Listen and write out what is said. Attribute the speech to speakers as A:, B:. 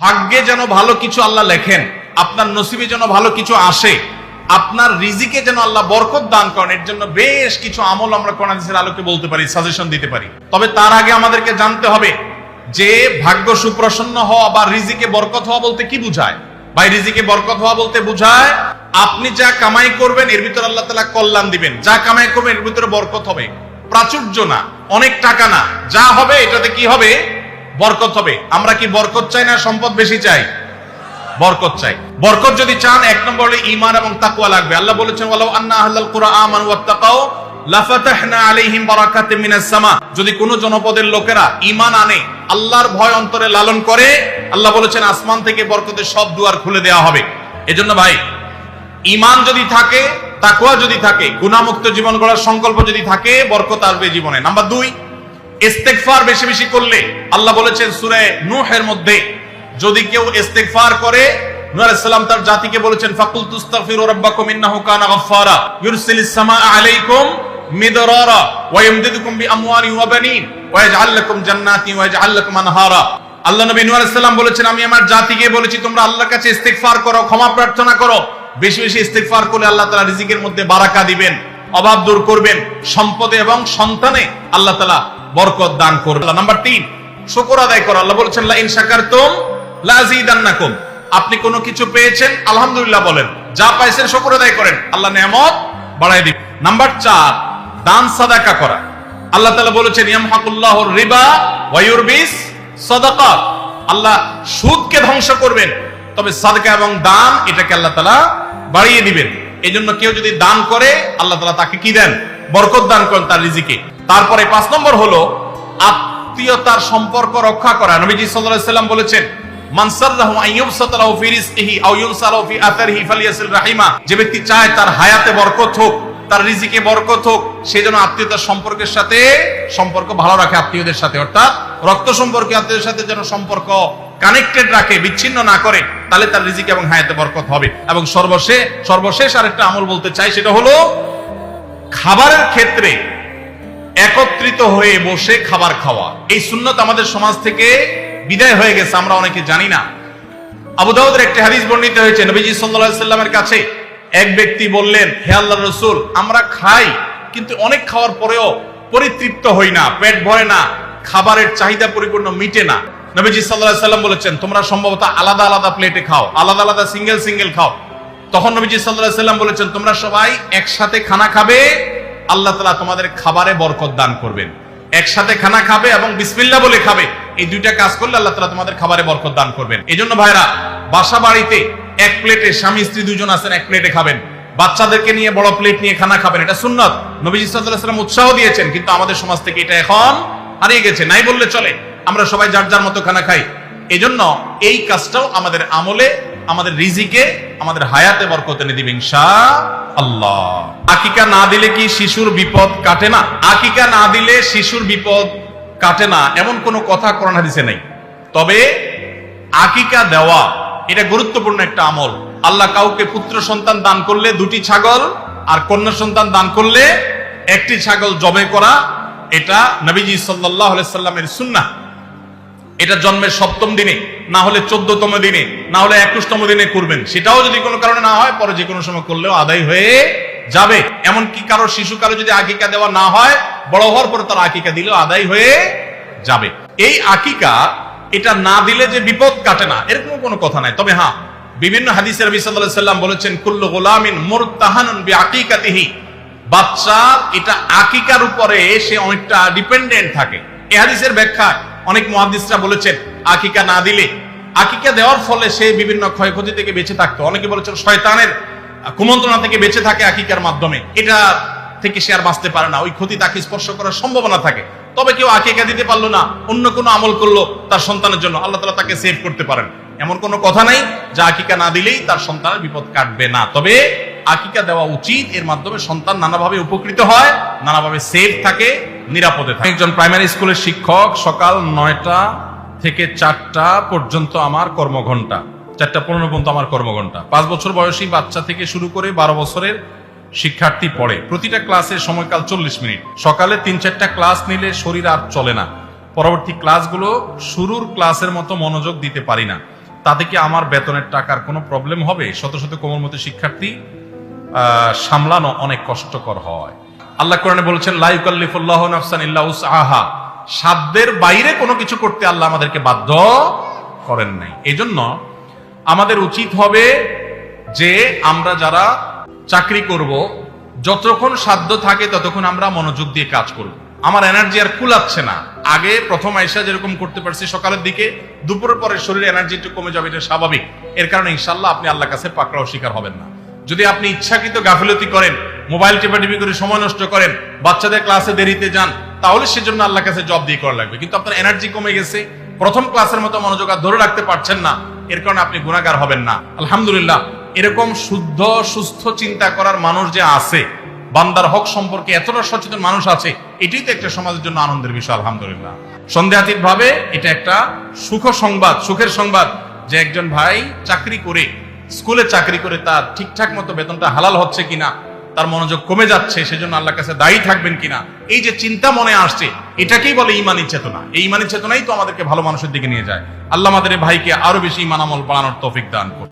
A: ভাগ্যে যেন ভালো কিছু আল্লাহ লেখেন, আপনার নসিবে যেন ভালো কিছু আসে, আপনার রিজিকে যেন আল্লাহ বরকত দান করেন, এর জন্য বেশ কিছু আমল আমরা কোরআন হাদিসের আলোকে বলতে পারি, সাজেশন দিতে পারি। তবে তার আগে আমাদেরকে জানতে হবে যে ভাগ্য সুপ্রসন্ন হওয়া বা রিজিকে বরকত হওয়া বলতে কি বুঝায়? ভাই, রিজিকে বরকত হওয়া বলতে বুঝায়, আপনি যা কামাই করবেন, এর ভিতরে আল্লাহ তালা কল্যাণ দিবেন। যা কামাই করবেন, এর ভিতরে বরকত হবে। প্রাচুর্য না, অনেক টাকা না। যা হবে, এটাতে কি হবে? বরকত হবে। আমরা কি বরকত চাই না সম্পদ বেশি চাই? বরকত চাই। বরকত যদি চান, এক নম্বর ঈমান এবং তাকওয়া লাগবে। আল্লাহ বলেছেন, ওয়ালাউ আন্না আহলাল কুরআন ওয়াত্তাকাও লাফাতাহনা আলাইহিম বারাকাতিম মিনাস সামা। যদি কোন জনপদের লোকেরা ঈমান আনে, আল্লাহর ভয় অন্তরে লালন করে, আল্লাহ বলেছেন, আসমান থেকে বরকতের সব দুয়ার খুলে দেওয়া হবে। এজন্য ভাই, ঈমান যদি থাকে, তাকওয়া যদি থাকে, গুনাহমুক্ত জীবন গড়ার সংকল্প যদি থাকে, বরকত আসবে জীবনে। নাম্বার দুই ইস্তেগফার বেশি বেশি করলে, আল্লাহ বলেছেন সূরা নূহের মধ্যে, যদি কেউ ইস্তেগফার করে সালাম তার জাতিকে বলেছেন ফাকুল সামাআ আলাইকুম মিদরারা, ওয়া ওয়া বানিন, ওয়া ইয়াজআল লাকুম ওয়া ইয়াজআল লাকুম আনহারা। আল্লাহ নবী নূহ আলাইহিস বলেছেন, আমি আমার জাতিকে বলেছি, তোমরা আল্লাহর কাছে ইস্তেগফার করো, ক্ষমা প্রার্থনা করো। বেশি বেশি ইস্তেগফার করলে আল্লাহ তাআলা রিজিকের মধ্যে বারাকা দিবেন, অভাব দূর করবেন, সম্পদে এবং সন্তানে আল্লাহ তাআলা বরকত দান করবেন নাম্বার তিন, শুকর আদায় করো। আল্লাহ বলেছেন লা ইন শাকারতুম লাযিদান্নাকুম আপনি কোনো কিছু পেয়েছেন? আলহামদুলিল্লাহ বলেন। যা পাইছেন শুকর আদায় করেন। আল্লাহ নিয়ামত বাড়ায় দিবেন। নাম্বার চার, দান সাদাকা করা। আল্লাহ তাআলা বলেছেন, ইয়ামহাকুল্লাহুর রিবা ওয়া সাদাকাত। আল্লাহ সুদকে ধ্বংস করবেন, তবে সাদকা এবং দান এটাকে আল্লাহ তাআলা বাড়িয়ে দিবেন। জন্য কেউ যদি দান করে, আল্লাহ তাআলা তাকে কি দেন? বরকত দান করেন তার রিজিকে। তারপরে পাঁচ নম্বর হলো আত্মীয়তার সম্পর্ক রক্ষা করা। নবীজি সাল্লাম বলেছেন যে ব্যক্তি চায় তার হায়াতে বরকত হোক, তার রিজিকে বরকত হোক সেই জন্য আত্মীয়তার সম্পর্কের সাথে সম্পর্ক ভালো রাখে, আত্মীয়দের সাথে। অর্থাৎ রক্ত সম্পর্কে আত্মীয়দের সাথে যেন সম্পর্ক কানেক্টেড রাখে, বিচ্ছিন্ন না করে, তাহলে তার রিজিক এবং হায়াতে বরকত হবে। এবং সর্বশেষ সর্বশেষ আরেকটা আমল বলতে চাই, সেটা হলো খাবারের ক্ষেত্রে একত্রিত হয়ে বসে খাবার খাওয়া। এই সুন্নত আমাদের সমাজ থেকে বিদায় হয়ে গেছে, আমরা অনেকে জানি না। আবু দাউদের একটি হাদিস বর্ণিত হয়েছে, নবীজি আলাইহি সাল্লামের কাছে এক ব্যক্তি বললেন, হে আল্লাহর রাসূল, আমরা খাই, কিন্তু অনেক খাওয়ার পরেও পরিতৃপ্ত হই না, পেট ভরে না, খাবারের চাহিদা পরিপূর্ণ মিটে না। নবীজি আলাইহি সাল্লাম বলেছেন, তোমরা সম্ভবত আলাদা আলাদা প্লেটে খাও, আলাদা আলাদা সিঙ্গেল সিঙ্গেল খাও। তখন নবীজি আলাইহি সাল্লাম বলেছেন, তোমরা সবাই একসাথে খানা খাবে, আল্লাহ তাআলা তোমাদের খাবারে বরকত দান করবেন। একসাথে খানা খাবে এবং বিসমিল্লাহ বলে খাবে। এই দুইটা কাজ করলে আল্লাহ তাআলা তোমাদের খাবারে বরকত দান করবেন। এই জন্য ভাইরা, বাসা বাড়িতে এক প্লেটে স্বামী, স্ত্রী দুজন আছেন, এক প্লেটে খাবেন। বাচ্চাদেরকে নিয়ে বড় প্লেট নিয়ে খানা খাবেন, এটা সুন্নত। নবীজি সাল্লাম উৎসাহ দিয়েছেন, কিন্তু আমাদের সমাজ থেকে এটা এখন হারিয়ে গেছে। নাই বললে চলে। আমরা সবাই যার যার মতো খানা খাই। এজন্য এই কাজটাও আমাদের আমলে আমাদের রিজিকে, আমাদের হায়াতে বরকত এনে দিবে ইনশা আল্লাহ আকিকা না দিলে কি শিশুর বিপদ কাটে না? আকিকা না দিলে শিশুর বিপদ কাটে না, এমন কোনো কথা কোরআন হাদিসে নেই। তবে আকিকা দেওয়া, এটা গুরুত্বপূর্ণ একটা আমল। আল্লাহ কাউকে পুত্র সন্তান দান করলে দুটি ছাগল, আর কন্যা সন্তান দান করলে একটি ছাগল জবে করা, এটা নবীজি আলাইহি সাল্লামের সুন্নাহ। এটা জন্মের সপ্তম দিনে। না হলে চোদ্দতম দিনে, না হলে একুশতম দিনে করবেন। সেটাও যদি কোনো কারণে না হয়, পরে যে কোনো সময় করলেও আদায় হয়ে যাবে। এমনকি কারও শিশু কারও যদি আকিকা দেওয়া না হয়, বড় হওয়ার পরে তার আকিকা দিলেও আদায় হয়ে যাবে। এই আকিকা, এটা না দিলে যে বিপদ কাটে না এরকম কোনো কথা নাই। তবে হ্যাঁ বিভিন্ন হাদিসের সাল্লাম বলেছেন, কুল্লু গোলামিন মুরতাহানুন বিআকিকাতিহি। বাচ্চা এটা আকিকার উপরে সে অনেকটা ডিপেন্ডেন্ট থাকে। এ হাদিসের ব্যাখ্যা অনেক মহাদিসরা বলেছেন, আকিকা না দিলে, আকিকা দেওয়ার ফলে সে বিভিন্ন ক্ষয়ক্ষতি থেকে বেঁচে থাকতো। অনেকে বলেছেন শয়তানের কুমন্ত্রণা থেকে বেঁচে থাকে আকিকার মাধ্যমে। এটা থেকে সে আর বাঁচতে পারে না। ওই ক্ষতি তাকে স্পর্শ করার সম্ভাবনা থাকে। তবে কেউ আকিকা দিতে পারল না, অন্য কোনো আমল করল তার সন্তানের জন্য, আল্লাহ তালা তাকে সেভ করতে পারেন। এমন কোনো কথা নাই যে আকিকা না দিলেই তার সন্তানের বিপদ কাটবে না। তবে আকিকা দেওয়া উচিত, এর মাধ্যমে সন্তান নানাভাবে উপকৃত হয়, নানাভাবে সেফ থাকে, নিরাপদে থাকে। একজন প্রাইমারি স্কুলের শিক্ষক সকাল নয়টা থেকে চারটা পর্যন্ত আমার কর্মঘন্টা চারটা পনেরো পর্যন্ত আমার কর্মঘন্টা পাঁচ বছর বয়সী বাচ্চা থেকে শুরু করে বারো বছরের শিক্ষার্থী পড়ে। প্রতিটা ক্লাসের সময়কাল চল্লিশ মিনিট। সকালে তিন চারটা ক্লাস নিলে শরীর আর চলে না। পরবর্তী ক্লাসগুলো শুরুর ক্লাসের মতো মনোযোগ দিতে পারি না। তাতে কি আমার বেতনের টাকার কোনো প্রবলেম হবে? শত শত কোমলমতি শিক্ষার্থী সামলানো অনেক কষ্টকর হয়। আল্লাহ কোরআনে বলেছেন লাইকাল্লিফুল্লাহ নাফসান ইল্লা উসআহা। সাধ্যের বাইরে কোনো কিছু করতে আল্লাহ আমাদেরকে বাধ্য করেন নাই। এজন্য আমাদের উচিত হবে যে আমরা যারা চাকরি করব, যতক্ষণ সাধ্য থাকে ততক্ষণ আমরা মনোযোগ দিয়ে কাজ করব। আমার এনার্জি আর কুলাচ্ছে না। আগে প্রথম আয়সা যেরকম করতে পারছি সকালের দিকে, দুপুরের পরে শরীরে এনার্জি একটু কমে যাবে, এটা স্বাভাবিক। এর কারণে ইনশাল্লাহ আপনি আল্লাহ কাছে পাকড়াও শিকার হবেন না। যদি আপনি ইচ্ছাকৃত গাফিলতি করেন, মোবাইল টেপাটিপি করে সময় নষ্ট করেন, বাচ্চাদের ক্লাসে দেরিতে যান, তাহলে সেজন্য আল্লাহ কাছে জব দিয়ে করা লাগবে। কিন্তু আপনার এনার্জি কমে গেছে, প্রথম ক্লাসের মতো মনোযোগ আর ধরে রাখতে পারছেন না, এর কারণে আপনি গুণাগার হবেন না। আলহামদুলিল্লাহ, এরকম শুদ্ধ, সুস্থ চিন্তা করার মানুষ যে আছে, বান্দার হক সম্পর্কে এতটা সচেতন মানুষ আছে, এটাই তো একটা সমাজের জন্য আনন্দের বিষয়, আলহামদুলিল্লাহ। সন্দেহাতীত ভাবে এটা একটা সুখ সংবাদ সুখের সংবাদ যে একজন ভাই চাকরি করে স্কুলে চাকরি করে তার ঠিকঠাক মতো বেতনটা হালাল হচ্ছে কিনা, তার মনোযোগ কমে যাচ্ছে, সেজন্য আল্লাহ কাছে দায়ী থাকবেন কিনা, এই যে চিন্তা মনে আসছে, এটাকেই বলে ইমানি চেতনা। এই ইমানি চেতনাই তো আমাদেরকে ভালো মানুষের দিকে নিয়ে যায়। আল্লাহ আমাদের ভাইকে আরও বেশি ইমান আমল বাড়ানোর তৌফিক দান করুন।